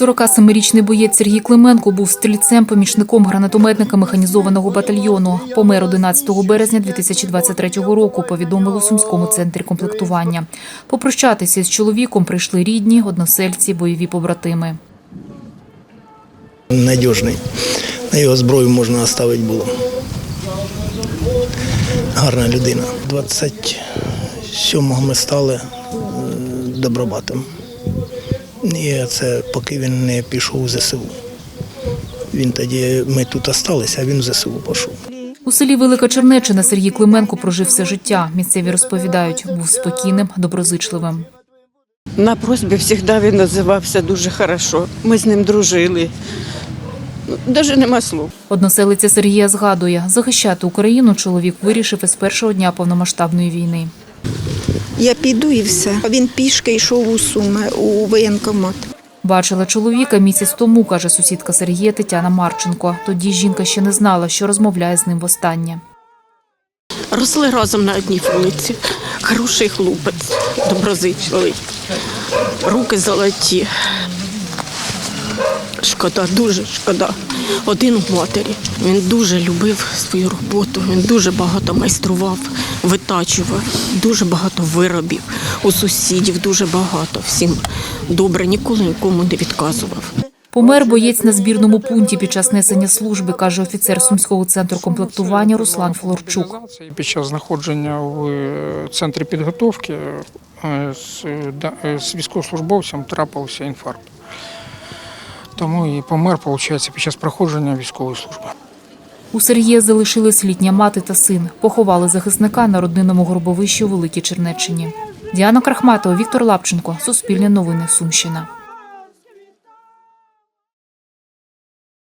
47-річний боєць Сергій Клименко був стрільцем, помічником гранатометника механізованого батальйону. Помер 11 березня 2023 року, повідомили у Сумському центрі комплектування. Попрощатися з чоловіком прийшли рідні, односельці, бойові побратими. надіжний. На його зброю можна оставити було. Гарна людина. 27-го ми стали е, добробатом. І це поки він не пішов у ЗСУ. Він тоді, ми тут осталися, а він в ЗСУ пішов. У селі Велика Чернечина Сергій Клименко прожив все життя. Місцеві розповідають, був спокійним, доброзичливим. На просьбі завжди він називався дуже хорошо. Ми з ним дружили. Навіть нема слов. Односелиця Сергія згадує, захищати Україну чоловік вирішив із першого дня повномасштабної війни. Я піду і все. А він пішки йшов у суми у воєнкомат. Бачила чоловіка місяць тому, каже сусідка Сергія Тетяна Марченко. Тоді жінка ще не знала, що розмовляє з ним востаннє. Росли разом на одній вулиці. Хороший хлопець, доброзичливий. Руки золоті. Шкода, дуже шкода. Один в матері. Він дуже любив свою роботу, він дуже багато майстрував, витачував, дуже багато виробів. У сусідів дуже багато. Всім добре, ніколи нікому не відказував. Помер боєць на збірному пункті під час несення служби, каже офіцер Сумського центру комплектування Руслан Флорчук. Під час знаходження в е, центрі підготовки з, е, е, з військовослужбовцем трапився інфаркт. Тому і помер, виходить, під час проходження військової служби. У Сергія залишились літня мати та син. Поховали захисника на родинному гробовищі у Великій Чернеччині. Діана Крахматова, Віктор Лапченко. Суспільне новини. Сумщина.